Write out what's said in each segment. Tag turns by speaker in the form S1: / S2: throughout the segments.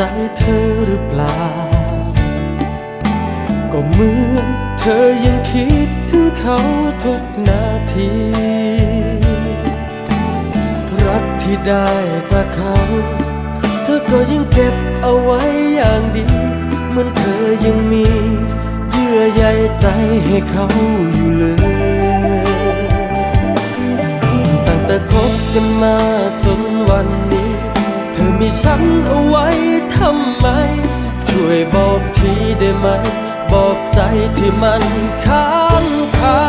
S1: ใจเธอหรือเปล่า ก็เหมือนเธอยังคิดถึงเขาทุกนาที รักที่ได้จากเขา เธอก็ยังเก็บเอาไว้อย่างดี เหมือนเธอยังมีเยื่อใยใจให้เขาอยู่เลยตั้งแต่คบกันมาจนวันนี้ เธอมีฉันเอาไว้ ทำไม ช่วยบอกทีได้ไหม บอกใจที่มันค้างคา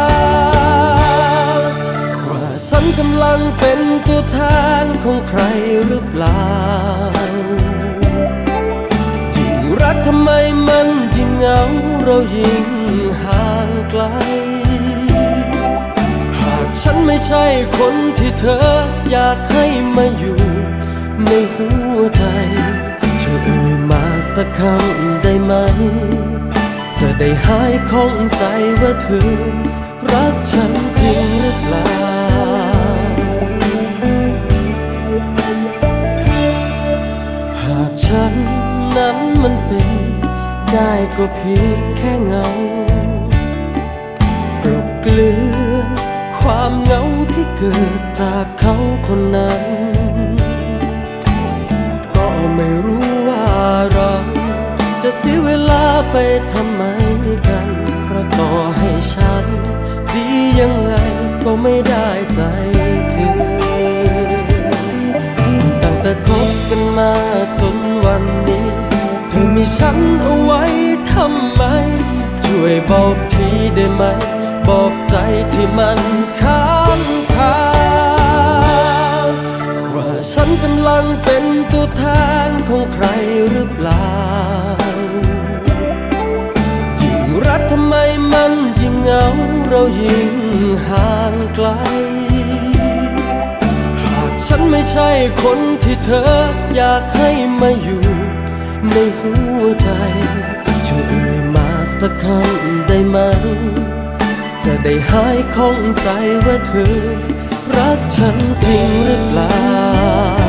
S1: ว่าฉันกำลังเป็นตัวแทนของใครหรือเปล่ายิ่งรักทำไมมันยิ่งเหงาเรายิ่งห่างไกล หากฉันไม่ใช่คนที่เธออยากให้มาอยู่ในหัวใจช่วยเอ่ยมา สักคำได้ไหม เธอได้หายข้องใจว่าเธอ รักฉันจริงหรือเปล่า หากฉันนั้นมันเป็น ได้ก็เพียงแค่เงากลบเกลือนความเหงาที่เกิดจากเขาคนนั้น จะเสียเวลาไปทำไมกันเพราะต่อให้ฉัน ดียังไงก็ไม่ได้ใจเธอ ตั้งแต่คบกันมาจนวันนี้ เธอมีฉันเอาไว้ทำไม ช่วยบอกทีได้ไหม บอกใจที่มันค้างคาว่าฉันกำลังเป็นตัวแทนของใครหรือเปล่า รักทำไมมันยิ่งเหงาเรายิ่งห่างไกล หากฉันไม่ใช่คนที่เธออยากให้มาอยู่ในหัวใจช่วยเอ่ยมาสักคำได้ไหม จะได้หายข้องใจว่าเธอ รักฉันจริงหรือเปล่า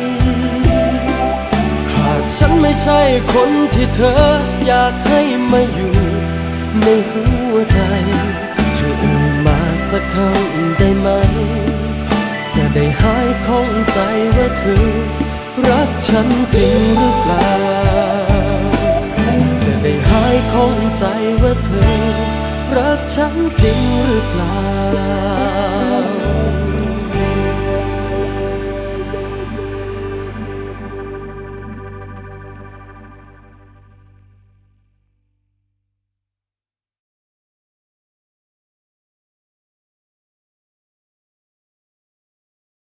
S1: ไม่ใช่คนที่เธออยากให้มาอยู่ในหัวใจช่วยเอ่ยมาสักคำได้ไหม จะได้หายข้องใจว่าเธอ รักฉันจริงหรือเปล่า จะได้หายข้องใจว่าเธอ รักฉันจริงหรือเปล่า